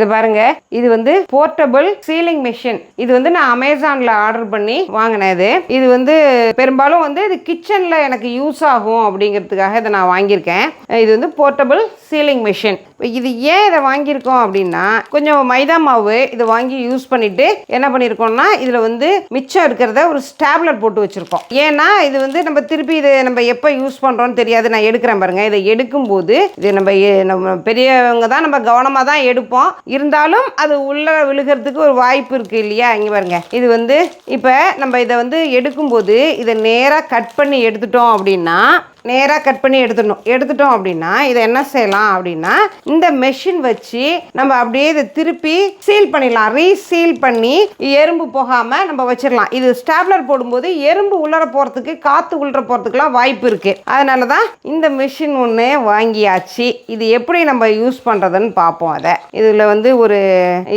இது பாருங்க. இது வந்து போர்ட்டபிள் சீலிங் மிஷின் இது வந்து நான் அமேசானில் ஆர்டர் பண்ணி வாங்கினது இது. வந்து பெரும்பாலும் வந்து இது கிச்சனில் எனக்கு யூஸ் ஆகும் அப்படிங்கிறதுக்காக இதை நான் வாங்கியிருக்கேன். இது வந்து போர்ட்டபிள் சீலிங் மிஷின் இது ஏன் இதை வாங்கியிருக்கோம் அப்படின்னா கொஞ்சம் மைதா மாவு இதை வாங்கி யூஸ் பண்ணிட்டு என்ன பண்ணியிருக்கோம்னா இதில் வந்து மிச்சம் இருக்கிறத ஒரு ஸ்டாப்லர் போட்டு வச்சுருக்கோம். ஏன்னா இது வந்து நம்ம திருப்பி இது நம்ம எப்போ யூஸ் பண்ணுறோம்னு தெரியாது. நான் எடுக்கிறேன் பாருங்க. இதை எடுக்கும்போது இது நம்ம நம்ம பெரியவங்க தான் நம்ம கவனமாக தான் எடுப்போம். இருந்தாலும் அது உள்ளே விழுகிறதுக்கு ஒரு வாய்ப்பு இருக்குது இல்லையா? இங்கே பாருங்க. இது வந்து இப்போ நம்ம இதை வந்து எடுக்கும்போது இதை நேராக கட் பண்ணி எடுத்துட்டோம் அப்படின்னா நேராக கட் பண்ணி எடுத்துடணும். எடுத்துட்டோம் அப்படின்னா இதை என்ன செய்யலாம் அப்படின்னா இந்த மெஷின் வச்சு நம்ம அப்படியே இதை திருப்பி சீல் பண்ணிடலாம். ரீசீல் பண்ணி எறும்பு போகாமல் நம்ம வச்சிடலாம். இது ஸ்டாப்லர் போடும்போது எறும்பு உள்ளர போகிறதுக்கு காற்று உள்ளர போகிறதுக்குலாம் வாய்ப்பு இருக்குது அதனால தான் இந்த மிஷின் ஒன்று வாங்கியாச்சு. இது எப்படி நம்ம யூஸ் பண்ணுறதுன்னு பார்ப்போம் அதை. இதில் வந்து ஒரு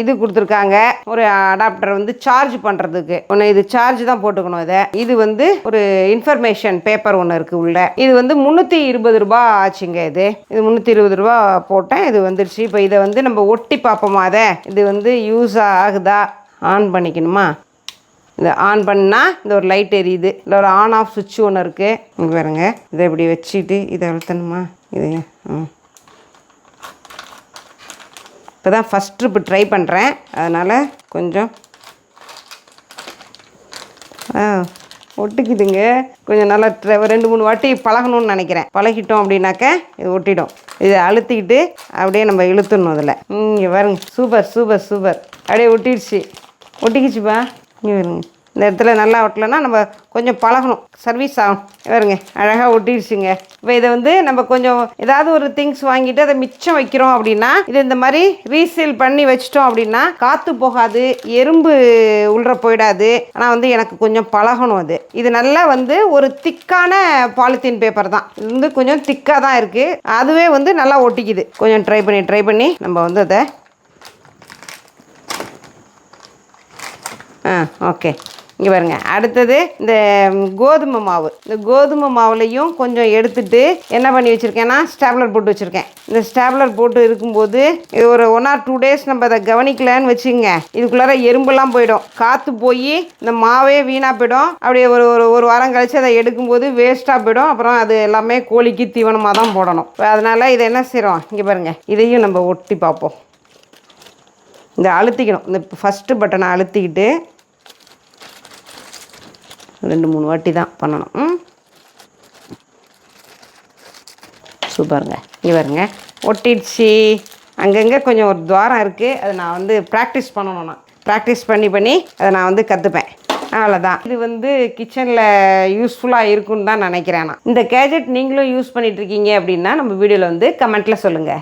இது கொடுத்துருக்காங்க. ஒரு அடாப்டர் வந்து சார்ஜ் பண்ணுறதுக்கு ஒன்று இது சார்ஜ் தான் போட்டுக்கணும் இதை. இது வந்து ஒரு இன்ஃபர்மேஷன் பேப்பர் ஒன்று இருக்குது உள்ள. இது வந்து முந்நூற்றி இருபது ரூபா ஆச்சுங்க இது. இது முந்நூற்றி இருபது ரூபா போட்டேன். இது வந்துருச்சு. இப்போ இதை வந்து நம்ம ஒட்டி பார்ப்போமா அதை? இது வந்து யூஸ் ஆகுதா? ஆன் பண்ணிக்கணுமா? இந்த ஆன் பண்ணால் இந்த ஒரு லைட் எரியுது. இல்லை ஒரு ஆன் ஆஃப் சுவிட்ச் ஒன்று இருக்குது இங்கே பாருங்க. இதை இப்படி வச்சுட்டு இதை அழுத்தணுமா? இது ம் இப்போ தான் ஃபஸ்ட் ட்ரிப்பு ட்ரை பண்ணுறேன் அதனால் கொஞ்சம் ஆ. ஒட்டிக்குதுங்க. கொஞ்சம் நல்லா ரெண்டு மூணு வாட்டி பழகணும்னு நினைக்கிறேன். பழகிட்டோம் அப்படின்னாக்க இது ஒட்டிடும். இதை அழுத்திக்கிட்டு அப்படியே நம்ம இழுத்துடணும் அதில் இங்கே வருங்க சூப்பர் சூப்பர் சூப்பர். அப்படியே ஒட்டிடுச்சு. ஒட்டிக்கிச்சுப்பா. இங்கே வருங்க இந்த இடத்துல நல்லா ஒட்டலைன்னா நம்ம கொஞ்சம் பழகணும். சர்வீஸ் ஆகும் பாருங்க அழகாக ஒட்டிடுச்சுங்க இப்போ இதை வந்து நம்ம கொஞ்சம் ஏதாவது ஒரு திங்ஸ் வாங்கிட்டு அதை மிச்சம் வைக்கிறோம் அப்படின்னா இது இந்த மாதிரி ரீசேல் பண்ணி வச்சிட்டோம் அப்படின்னா காற்று போகாது எறும்பு உள்ள போயிடாது. ஆனால் வந்து எனக்கு கொஞ்சம் பழகணும் அது. இது நல்லா வந்து ஒரு திக்கான பாலித்தீன் பேப்பர் தான். இது வந்து கொஞ்சம் திக்காக தான் இருக்குது அதுவே வந்து நல்லா ஒட்டிக்குது. கொஞ்சம் ட்ரை பண்ணி ட்ரை பண்ணி நம்ம வந்து அதை ஆ ஓகே இங்கே பாருங்கள் அடுத்தது இந்த கோதுமை மாவு. இந்த கோதுமை மாவுலையும் கொஞ்சம் எடுத்துட்டு என்ன பண்ணி வச்சுருக்கேன்னா ஸ்டாப்லர் போட்டு வச்சுருக்கேன். இந்த ஸ்டாப்லர் போட்டு இருக்கும்போது இது ஒரு ஒன் ஆர் டூ டேஸ் நம்ம அதை கவனிக்கலன்னு வச்சுங்க இதுக்குள்ளார எறும்பெல்லாம் போயிடும். காற்று போய் இந்த மாவே வீணாக போயிடும். அப்படியே ஒரு ஒரு ஒரு வாரம் கழித்து அதை எடுக்கும்போது வேஸ்ட்டாக போயிடும். அப்புறம் அது எல்லாமே கோழிக்கு தீவனமாக தான் போடணும். அதனால் இதை என்ன செய்கிறோம் இங்கே பாருங்கள் இதையும் நம்ம ஒட்டி பார்ப்போம். இந்த அழுத்திக்கணும். இந்த ஃபஸ்ட்டு பட்டனை அழுத்திக்கிட்டு ரெண்டு மூணு வாட்டி தான் பண்ணணும். ம்? சூப்பருங்க. இங்கே வருங்க ஒட்டிடுச்சு. அங்கங்கே கொஞ்சம் ஒரு துவாரம் இருக்குது அதை நான் வந்து ப்ராக்டிஸ் பண்ணணும் நான். ப்ராக்டிஸ் பண்ணி பண்ணி அதை நான் வந்து கற்றுப்பேன் அவ்வளோதான் இது வந்து கிச்சனில் யூஸ்ஃபுல்லாக இருக்குன்னு தான் நினைக்கிறேன் நான். இந்த கேஜெட் நீங்களும் யூஸ் பண்ணிகிட்ருக்கீங்க இருக்கீங்க அப்படின்னா நம்ம வீடியோவில் வந்து கமெண்ட்டில் சொல்லுங்கள்